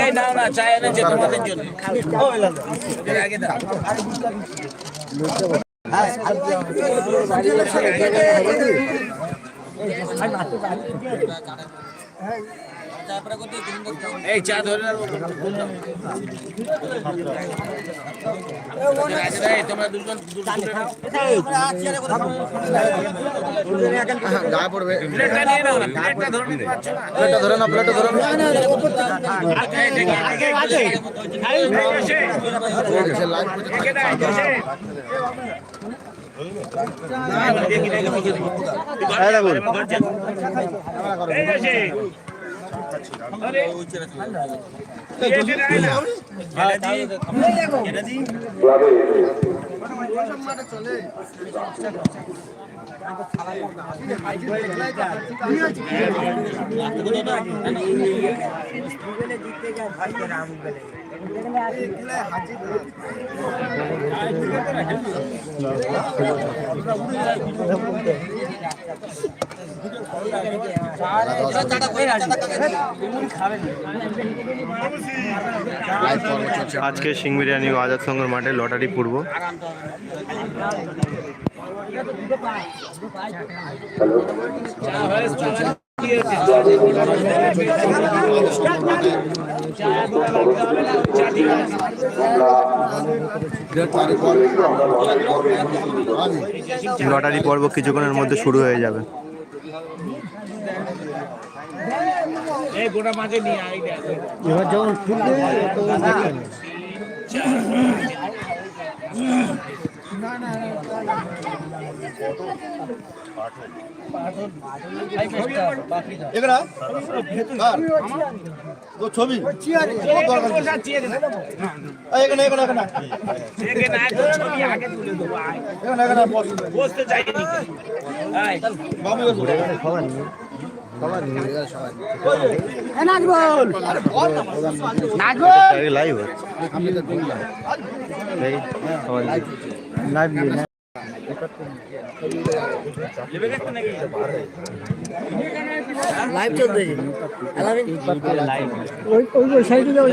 এই না না চা এনেছে তোমাদের জন্য। এই চা ধরে এই তোমরা দুজন দুজন গায়ে পড়বে। প্লেটটা ধরে না প্লেটটা ধরে না। প্লেটটা ধরে সে লাইট লাইট পর্ব চলছে আজকে সিং বিরিয়ানি ও আজাদ সঙ্গের মাঠে লটারি পূর্ব। লটারি পর্ব কিছুক্ষণের মধ্যে শুরু হয়ে যাবে। যখন ছবি এখানে এখানে এখানে এখানে এখানে বস। বাবু বসো। লাইভ লাইভ চলতে ওই ওই সাইডে ওই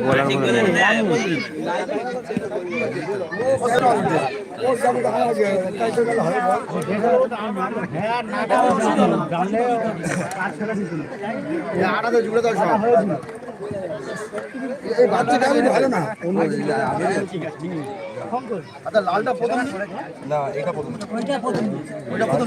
ওই তো জুড়ে সব এই বাচ্চাটা আমি ভালো না। আচ্ছা লালটা প্রথম না এটা প্রথম ওইটা প্রথম ওইটা প্রথম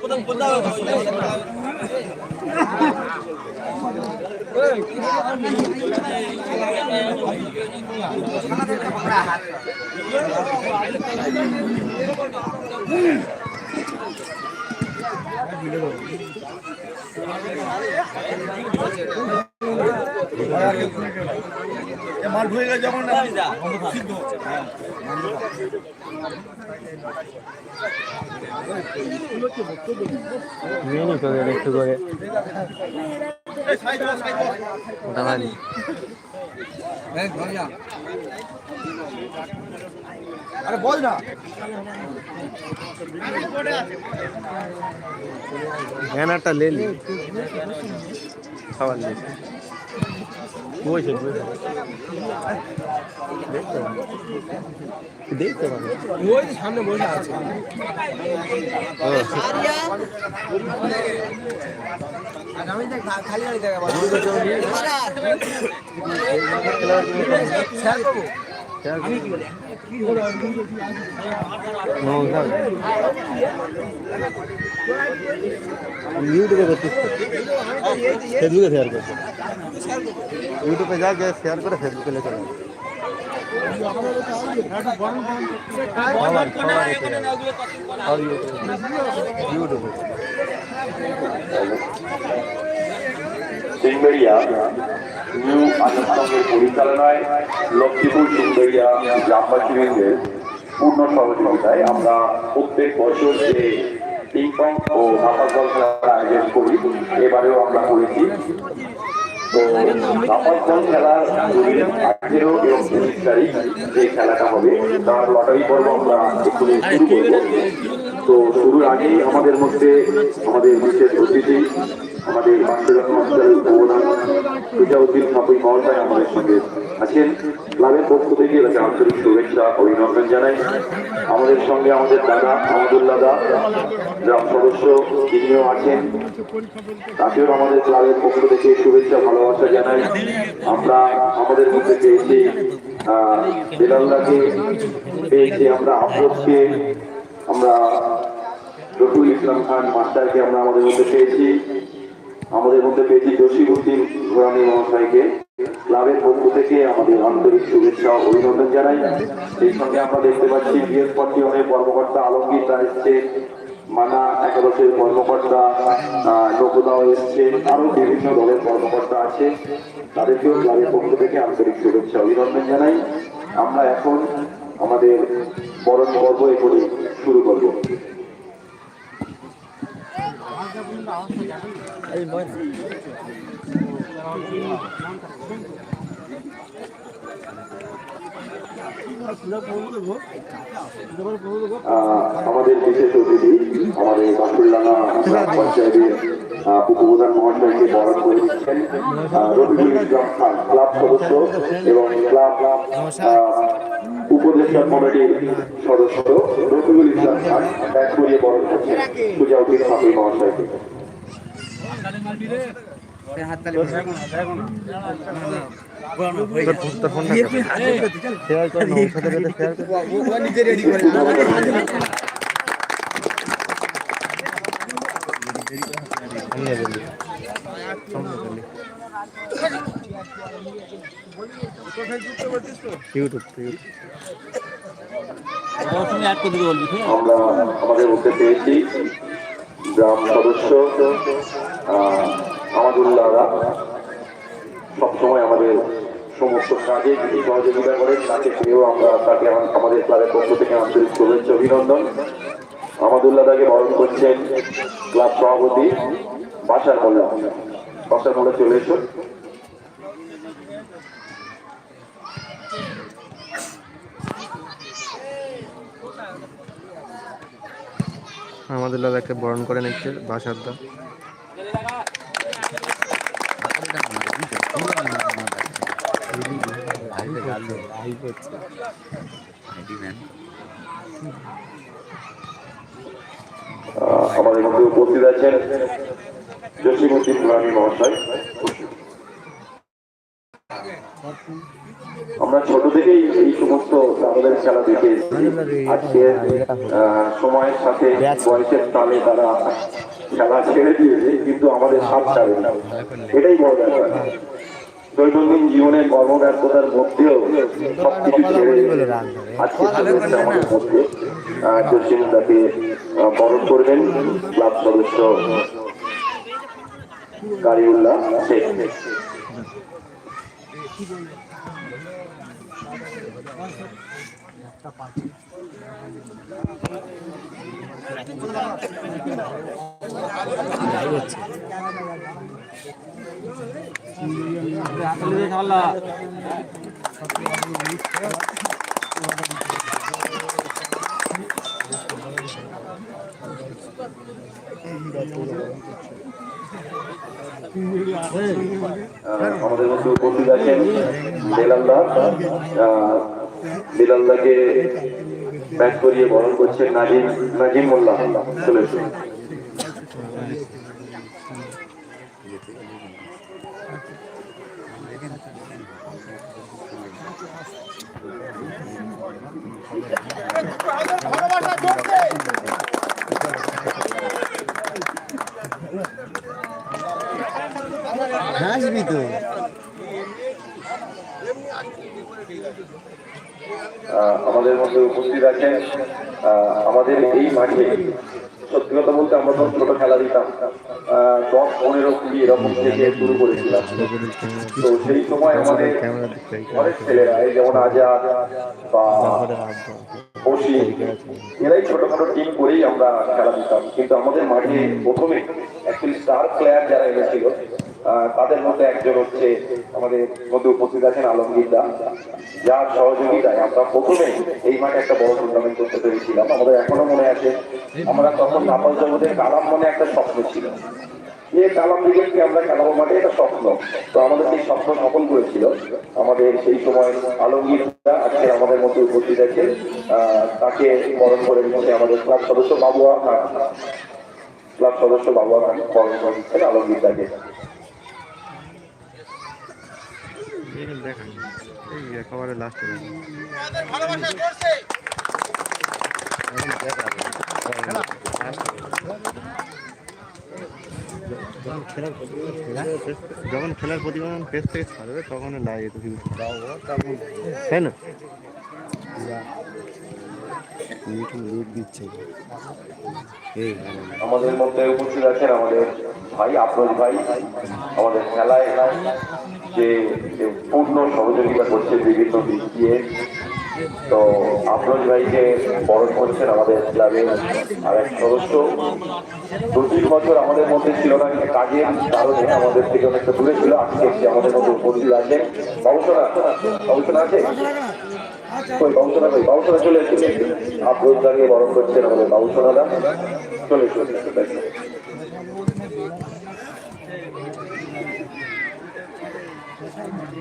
প্রথম মার হয়ে গেছে যখন নিয়ে নিতে একটু করে। এই সাইড দাও, সাইড দাও। ওটা মারি আরে বল না ব্যানারটা লে লি খাবার নিয়ে বসে বসে দেখতে পাবো ওই সামনে বসে আছে ও নমস্কার ইউটিউবে করছিস তো? ফেসবুকে শেয়ার করছে ইউটিউবে যা গিয়ে শেয়ার করে ফেসবুকে লেখা যাবে সবার সবার এতে যাবে। সব ইউটিউবে ইউটিউবে সিংবেড়িয়া নিউ আনন্দসংঘের পরিচালনায় লক্ষ্মীপুর সিংবেড়িয়া গ্রামবাসীদের পূর্ণ সহযোগিতায় আমরা প্রত্যেক বছর যে পিং পং ও মাথা বল খেলার আয়োজন করি, এবারেও আমরা করেছি। তো মাথা বল খেলার আঠেরো তারিখ যে খেলাটা হবে, তার লটারি পর্ব আমরা এখানে শুরু করব। তো শুরুর আমাদের মধ্যে, আমাদের বিশেষ অতিথি, আমাদের বাচ্চাজন মাস্টারের প্রধান সাপুই আমাদের সঙ্গে আছেন। ক্লাবের পক্ষ থেকে তাকে আন্তরিক শুভেচ্ছা অভিনন্দন জানাই। আমাদের সঙ্গে আমাদের দাদা আহমদুল্লাহ দা গ্রাম সদস্য, তিনিও আছেন। তাকেও আমাদের ক্লাবের পক্ষ থেকে শুভেচ্ছা, ভালোবাসা জানাই। আমরা আমাদের মধ্যে পেয়েছি বেলাল্লাকে পেয়েছি আমরা আফরোজকে, আমরা রফিউল ইসলাম খান মাস্টারকে আমরা আমাদের মধ্যে পেয়েছি। আমাদের মধ্যে পেয়েছি জসিবুদ্দিন ঘোরানি মহাশয়কে। ক্লাবের পক্ষ থেকে আমাদের আন্তরিক শুভেচ্ছা অভিনন্দন জানাই। সেই সঙ্গে আমরা দেখতে পাচ্ছি বৃহস্পতি অনেক কর্মকর্তা আলমগীর তা এসছে মানা একাদশের কর্মকর্তা নকুদাও এসছে আরও বিভিন্ন দলের কর্মকর্তা আছে। তাদেরকেও ক্লাবের পক্ষ থেকে আন্তরিক শুভেচ্ছা অভিনন্দন জানাই। আমরা এখন আমাদের বরণ পর্ব এখানে শুরু করব। আহ, আমাদের বিশেষ অতিথি, আমাদের গ্রাম পঞ্চায়েতের উপপ্রধান মহাশয়কে বরণ করে দিচ্ছেন রফিকুল ইসলাম খান, ক্লাব সদস্য এবং ক্লাব উপদেষ্টা কমিটির সদস্য রফিকুল ইসলাম খান, ব্যাগ করিয়ে বরণ করছেন। সুজাউদ্দিন সাপুই মহাশয়কে। আমরা আমাদের মধ্যে পেয়েছি গ্রাম সদস্য আহ, আমাদুল্লাহরা সবসময় আমাদের সমস্ত কাজে যিনি সহযোগিতা করেন। তাকে পেয়েও আমরা তাকে আমাদের ক্লাবের পক্ষ থেকে আন্তরিক শুভেচ্ছা অভিনন্দন। আমাদুল্লাহ দাকে বরণ করছেন ক্লাব সভাপতি বাসার মোল্লা। বাসার মোল্লা চলে এসো। আমাদের দাদাকে বরণ করে নিচ্ছে বাসার দা আহ, আমাদের মধ্যে উপস্থিত আছেন জসিমুদ্দিন মহাশয়। আমরা ছোট থেকেই এই সমস্ত আমাদের খেলা দেখে এসেছি। আজকে আহ, সময়ের সাথে বয়সের তালে তারা খেলা ছেড়ে দিয়েছে কিন্তু আমাদের হাত ছাড়ে না। এটাই বড় ব্যাপার। দৈনন্দিন জীবনে কর্মব্যস্ততার মধ্যেও সবকিছু ছেড়ে আজকে চলে এসেছে আমাদের মধ্যে। জসিম তাকে বরণ করবেন। ক্লাব সদস্য কারিউল্লাহ শেখ। আহ, আমাদের মধ্যে উপস্থিত আছেন বেলালদা আহ, বেলালদাকে ব্যাট করিয়ে বরণ করছেন নাজিম নাজিম মোল্লা চলে Thank হাসবি তো আহ, আমাদের মধ্যে উপস্থিত আছেন আহ, আমাদের এই মাঠে, সত্যি কথা বলতে আমরা তখন ছোট খেলা দিতাম। দশ, পনেরো, কুড়ি এরকম থেকে শুরু করেছিলাম। তো সেই সময় আমাদের অনেক ছেলেরা, এই যেমন আজাদ বা বসি এরাই ছোটখাটো টিম করেই আমরা খেলা দিতাম। কিন্তু আমাদের মাঠে প্রথমে অ্যাকচুয়ালি স্টার প্লেয়ার যারা এনেছিল তাদের মধ্যে একজন হচ্ছে আমাদের মধ্যে উপস্থিত আছেন, আলমগীর দা। যার সহযোগিতায় আমরা প্রথমে এই মাঠে একটা বড় টুর্নামেন্ট করতে পেরেছিলাম। আমাদের এখনও মনে আছে, আমরা তখন নাপাল জগতের কালাম মনে একটা স্বপ্ন ছিল। যে কালাম দিকে আমরা খেলাবো মাঠে, এটা স্বপ্ন। তো আমাদের সেই স্বপ্ন সফল করেছিল। আমাদের সেই সময় আলমগীর দা আজকে আমাদের মধ্যে উপস্থিত আছে। তাকে বরণ করে নিচ্ছে আমাদের ক্লাব সদস্য বাবুয়া ক্লাব সদস্য বাবুয়া বরণ করে নিচ্ছেন আলমগীর দাকে দেখান এই যখন খেলার প্রতিবেদন পেজ থেকে ছাড়বে তখন লাগে তো তাই না আমাদের মধ্যে উপস্থিত আছেন আমাদের ভাই আফরোজ ভাই, আমাদের খেলায় যে পূর্ণ সহযোগিতা করছে বিভিন্ন দিক দিয়ে। তো আফরোজ ভাইকে বরণ করছেন আমাদের ক্লাবের আর এক সদস্য। দু তিন বছর আমাদের মধ্যে ছিল না, কিন্তু কাজের কারণে আমাদের থেকে অনেকটা দূরে ছিল। আজকে এসে আমাদের মধ্যে উপস্থিত আছে? বাবুসোনা কই? বাবুসোনা চলে এসেছে। আফরোজ দাঁড়িয়ে বরণ করছেন আমাদের দা। চলে চলে পাপন পাপন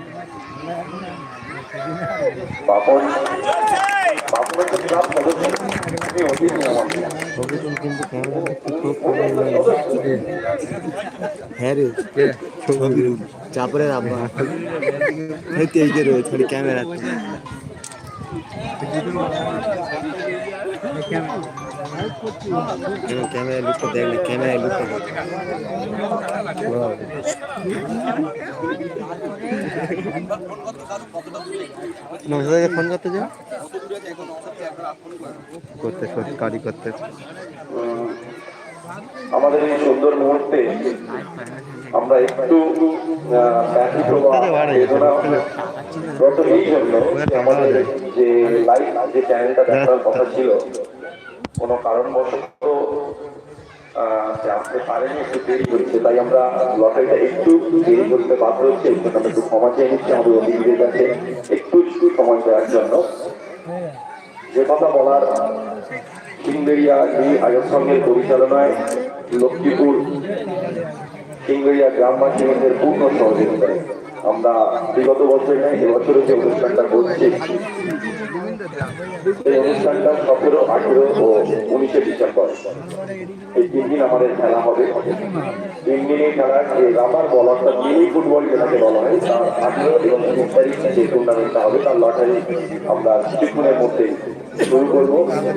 একটা ক্লাব সদস্য আমি অতিথি আমার ছবিগুলো কিন্তু ক্যামেরা খুব হ্যাঁ রে চাপরে রাখবা হয়তো এই রয়েছে ক্যামেরা ক্যামেরা লুকটা দেখলে ক্যামেরা লুকটা দেখ নমস্কার ফোন করতে যাও করতে কারি করতে আমাদের এই সুন্দর মুহূর্তে আমরা একটু বেদনাগ্রস্ত এই জন্য আমাদের যে লাইভ যে চ্যানেলটা দেখার কথা ছিল কোনো কারণবশত আসতে পারেনি, একটু দেরি করেছে তাই আমরা লটারিটা একটু দেরি করতে বাধ্য হচ্ছে আমরা একটু ক্ষমা চেয়ে নিচ্ছি আমাদের অতিথিদের কাছে। একটু একটু সময় দেওয়ার জন্য। যে কথা বলার কিংবেরিয়া এই আয়োগ সংঘের পরিচালনায় লক্ষ্মীপুর কিংবেরিয়া গ্রামবাসীদের পূর্ণ সহযোগিতায় আমরা বিগত বছর নয়, এবছরও যে অনুষ্ঠানটা করছি এই অনুষ্ঠানটা সতেরো আঠেরো ও উনিশে ডিসেম্বর এই তিন দিন আমাদের খেলা হবে। তিন দিনে খেলার যে রাবার বল অর্থাৎ মিনি ফুটবল যেটাকে বলা হয় তার আঠেরো এবং উনিশ তারিখ যে টুর্নামেন্টটা হবে তার লটারি আমরা কিছুক্ষণের মধ্যে শুরু করব বলে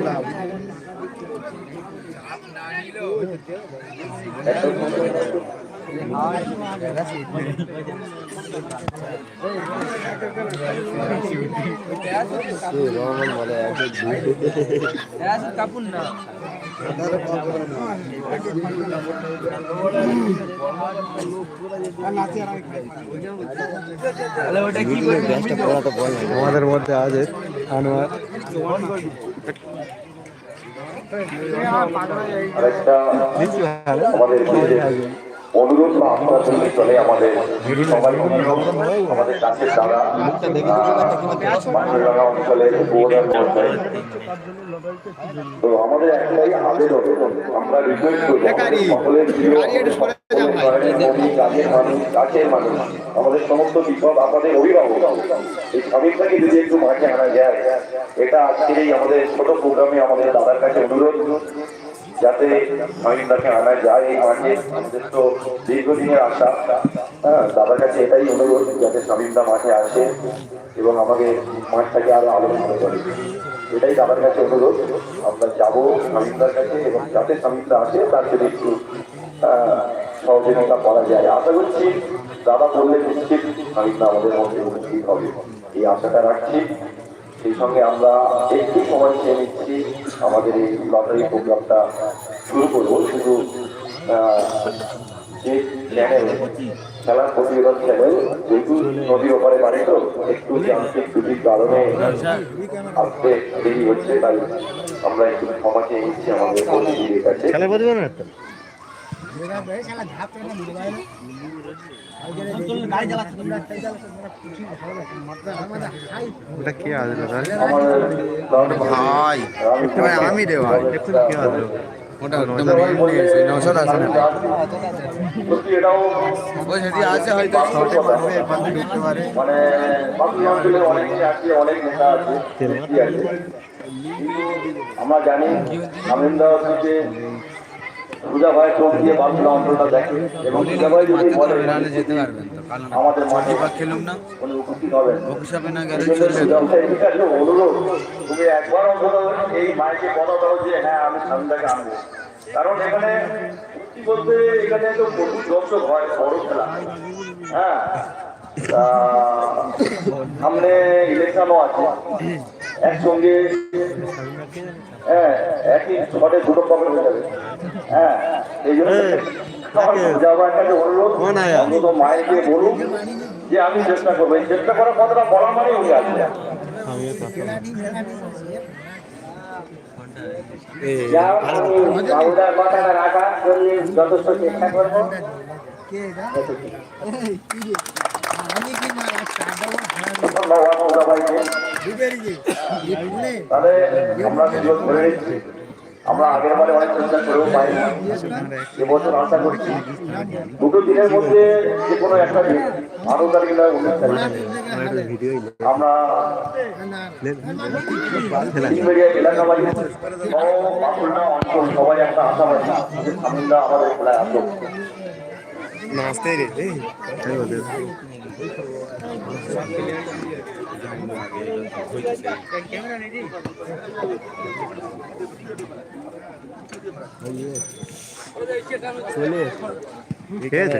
কাপুন না আমাদের মধ্যে আছে আনোয়ার আমাদের অনুরোধ বা করলে চলে আমাদের সবাই আমাদের অঞ্চলের উপদান পর্যায়ে তো আমাদের একটাই আবেদন আমরা রিকোয়েস্ট করব সকলের আমাদের সমস্ত বিপদ আমাদের অভিভাবক। এই স্বামীটাকে যদি একটু মাঠে আনা যায় এটা আজকের এই আমাদের ছোট প্রোগ্রামে আমাদের দাদার কাছে অনুরোধ। যাতে স্বামীটাকে আনা যায় এই মাঠে আমাদের তো দীর্ঘদিনের আশা। হ্যাঁ দাদার কাছে এটাই অনুরোধ যাতে স্বামীটা মাঠে আসে এবং আমাকে মাঠটাকে আরও আলোচনা করে। এটাই দাদার কাছে অনুরোধ। আমরা যাব স্বামীদার কাছে এবং যাতে স্বামীদা আসে, তার যদি একটু সহযোগিতা করা যায়। আশা করছি দাদা বললে নিশ্চিত স্বামীদা আমাদের মধ্যে উপস্থিত হবে। এই আশাটা রাখছি। সেই সঙ্গে আমরা একটু সময় চেয়ে নিচ্ছি। আমাদের এই লটারি প্রোগ্রামটা শুরু করব। শুধু যে চ্যানেল খেলার প্রতিবেদন চ্যানেল যেহেতু নদীর ওপারে বাড়ি তো একটু যান্ত্রিক ত্রুটির কারণে আসতে দেরি হচ্ছে তাই আমরা একটু ক্ষমা চেয়ে নিচ্ছি আমাদের প্রতিনিধির কাছে। ভাই? আমি রে ভাই কে আসলো ওটা নশো আছে না? যদি হয়তো শর্টে পারে। মানে আমরা জানি আমিনদাবাদ থেকে পূজা ভাই চোখ দিয়ে বাংলা অঞ্চলটা দেখে এবং পূজা ভাই যদি বলে যেতে পারবেন তো কারণ আমাদের মাঠে বা খেলুম না। উনি উপস্থিত হবেন হিসাবে না গেলে চলবে অনুরোধ তুমি একবার অন্তত এই মাইকে কথা দাও যে হ্যাঁ আমি স্বামীটাকে আনব। কারণ এখানে সত্যি বলতে এখানে তো প্রচুর দর্শক হয় বড় খেলা। হ্যাঁ সামনে ইলেকশনও আছে। একসঙ্গে হ্যাঁ একই ছটে দুটো প্রবলেম হয়ে যাবে। হ্যাঁ এই জন্য পূজাবার কাছে অনুরোধ অন্তত মায়েরকে বলুন যে আমি চেষ্টা করব। এই চেষ্টা করার কথাটা বলা মানে উনি আসবে কথাটা রাখা জন্য যথেষ্ট চেষ্টা করব। আমরা আগের বারে অনেক চেষ্টা করেও পাইনি। এবছর আশা করছি। দুটো দিনের মধ্যে যে কোনো একটা দিন আরও তারিখ নয় উনিশ তারিখ আমরা এলাকাবাসী সহ অঞ্চল সবাই একটা আশাবাদী যে সামিলরা আমাদের খেলায় আসুক নাচতেই রে এই ওদের খেয়েছে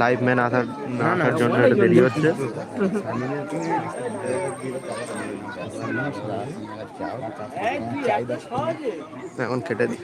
লাইভ ম্যান আসার আসার জন্য একটা দেরি হচ্ছে। এখন কেটে দিই